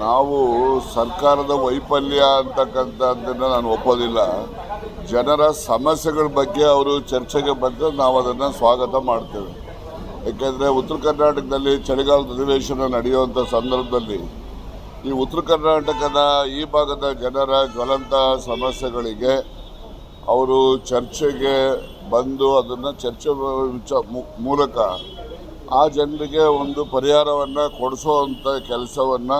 ನಾವು ಸರ್ಕಾರದ ವೈಫಲ್ಯ ಅಂತಕ್ಕಂಥದ್ದನ್ನು ನಾನು ಒಪ್ಪೋದಿಲ್ಲ. ಜನರ ಸಮಸ್ಯೆಗಳ ಬಗ್ಗೆ ಅವರು ಚರ್ಚೆಗೆ ಬಂದರೆ ನಾವು ಅದನ್ನು ಸ್ವಾಗತ ಮಾಡ್ತೇವೆ. ಏಕೆಂದರೆ ಉತ್ತರ ಕರ್ನಾಟಕದಲ್ಲಿ ಚಳಿಗಾಲದ ಅಧಿವೇಶನ ನಡೆಯುವಂಥ ಸಂದರ್ಭದಲ್ಲಿ ಈ ಉತ್ತರ ಕರ್ನಾಟಕದ ಈ ಭಾಗದ ಜನರ ಜ್ವಲಂತ ಸಮಸ್ಯೆಗಳಿಗೆ ಅವರು ಚರ್ಚೆಗೆ ಬಂದು ಅದನ್ನು ಚರ್ಚೆ ಮೂಲಕ ಆ ಜನರಿಗೆ ಒಂದು ಪರಿಹಾರವನ್ನು ಕೊಡಿಸೋವಂಥ ಕೆಲಸವನ್ನು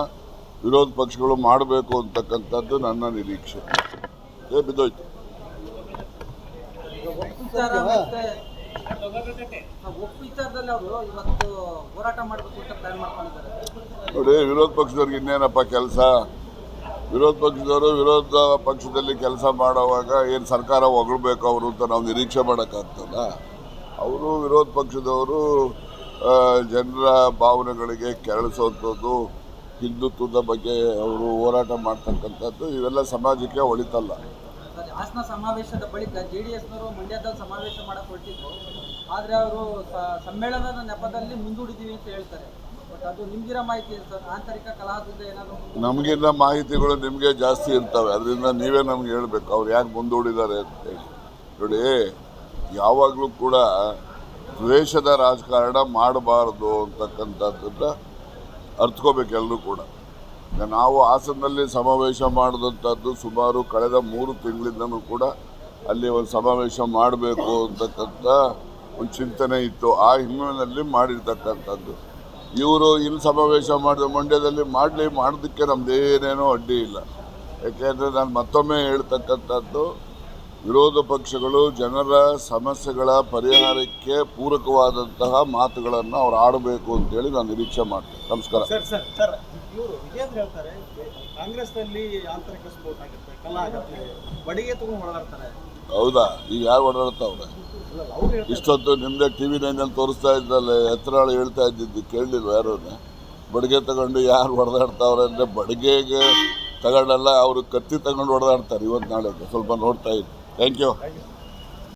ವಿರೋಧ ಪಕ್ಷಗಳು ಮಾಡಬೇಕು ಅಂತಕ್ಕಂಥದ್ದು ನನ್ನ ನಿರೀಕ್ಷೆ. ಬಿದ್ದೋಯ್ತು. ನೋಡಿ, ವಿರೋಧ ಪಕ್ಷದವ್ರಿಗೆ ಇನ್ನೇನಪ್ಪ ಕೆಲಸ? ವಿರೋಧ ಪಕ್ಷದವರು ವಿರೋಧ ಪಕ್ಷದಲ್ಲಿ ಕೆಲಸ ಮಾಡುವಾಗ ಏನು ಸರ್ಕಾರ ಹೊಗಳ್ಬೇಕು ಅವರು ಅಂತ ನಾವು ನಿರೀಕ್ಷೆ ಮಾಡೋಕ್ಕಾಗ್ತಲ್ಲ? ಅವರು ವಿರೋಧ ಪಕ್ಷದವರು ಜನರ ಭಾವನೆಗಳಿಗೆ ಕೆರಳಿಸುವಂಥದ್ದು ಹಿಂದುತ್ವದ ಬಗ್ಗೆ ಅವರು ಹೋರಾಟ ಮಾಡ್ತಕ್ಕಂಥದ್ದು ಇವೆಲ್ಲ ಸಮಾಜಕ್ಕೆ ಒಳಿತಲ್ಲ. ಹಾಸನ ಸಮಾವೇಶದ ಬಳಿಕ ಜೆ ಡಿ ಎಸ್ನವರು ಮಂಡ್ಯದಲ್ಲಿ ಸಮಾವೇಶ ಮಾಡಕ್ಕೆ ಹೊರಟಿದ್ರು. ಆದರೆ ಅವರು ಸಮ್ಮೇಳನದ ನೆಪದಲ್ಲಿ ಮುಂದೂಡಿದ್ದೀವಿ ಅಂತ ಹೇಳ್ತಾರೆ? ನಮಗಿನ್ನ ಮಾಹಿತಿಗಳು ನಿಮಗೆ ಜಾಸ್ತಿ ಇರ್ತವೆ. ಅದರಿಂದ ನೀವೇ ನಮ್ಗೆ ಹೇಳ್ಬೇಕು. ಅವ್ರು ಯಾಕೆ ಮುಂದೂಡಿದ್ದಾರೆ ಅಂತ ಹೇಳಿ. ನೋಡಿ ಯಾವಾಗಲೂ ಕೂಡ ದ್ವೇಷದ ರಾಜಕಾರಣ ಮಾಡಬಾರ್ದು ಅಂತಕ್ಕಂಥದ್ದನ್ನು ಅರ್ಥಕೋಬೇಕು ಎಲ್ಲರೂ ಕೂಡ. ನಾವು ಹಾಸನದಲ್ಲಿ ಸಮಾವೇಶ ಮಾಡಿದಂಥದ್ದು ಸುಮಾರು ಕಳೆದ ಮೂರು ತಿಂಗಳಿಂದನೂ ಕೂಡ ಅಲ್ಲಿ ಒಂದು ಸಮಾವೇಶ ಮಾಡಬೇಕು ಅಂತಕ್ಕಂಥ ಒಂದು ಚಿಂತನೆ ಇತ್ತು. ಆ ಹಿನ್ನೆಲೆಯಲ್ಲಿ ಮಾಡಿರ್ತಕ್ಕಂಥದ್ದು. ಇವರು ಇಲ್ಲಿ ಸಮಾವೇಶ ಮಾಡಿದ ಮಂಡ್ಯದಲ್ಲಿ ಮಾಡಲಿ ಮಾಡೋದಕ್ಕೆ ನಮ್ದೇನೇನೋ ಅಡ್ಡಿ ಇಲ್ಲ. ಯಾಕೆಂದರೆ ನಾನು ಮತ್ತೊಮ್ಮೆ ಹೇಳ್ತಕ್ಕಂಥದ್ದು ವಿರೋಧ ಪಕ್ಷಗಳು ಜನರ ಸಮಸ್ಯೆಗಳ ಪರಿಹಾರಕ್ಕೆ ಪೂರಕವಾದಂತಹ ಮಾತುಗಳನ್ನು ಅವ್ರು ಆಡಬೇಕು ಅಂತೇಳಿ ನಾನು ನಿರೀಕ್ಷೆ ಮಾಡ್ತೇನೆ. ನಮಸ್ಕಾರ. ಹೌದಾ? ಈಗ ಯಾರು ಓಡಾಡ್ತಾವ್ರೆ ಇಷ್ಟೊತ್ತು ನಿಮ್ಮದೇ ಟಿ ವಿ ನೈನಲ್ಲಿ ತೋರಿಸ್ತಾ ಇದ್ದಲ್ಲ ಎತ್ತರ ಹೇಳ್ತಾ ಇದ್ದಿದ್ದು ಕೇಳಲಿಲ್ಲ ಯಾರು ಬಡಿಗೆ ತಗೊಂಡು ಯಾರು ಹೊಡೆದಾಡ್ತಾವ್ರೆ ಅಂದರೆ ಬಡಿಗೆಗೆ ತಗೊಂಡಲ್ಲ ಅವರು ಕತ್ತಿ ತಗೊಂಡು ಹೊಡೆದಾಡ್ತಾರೆ ಇವತ್ತು ನಾಳೆ ಸ್ವಲ್ಪ ನೋಡ್ತಾ ಇದ್ದು. Thank you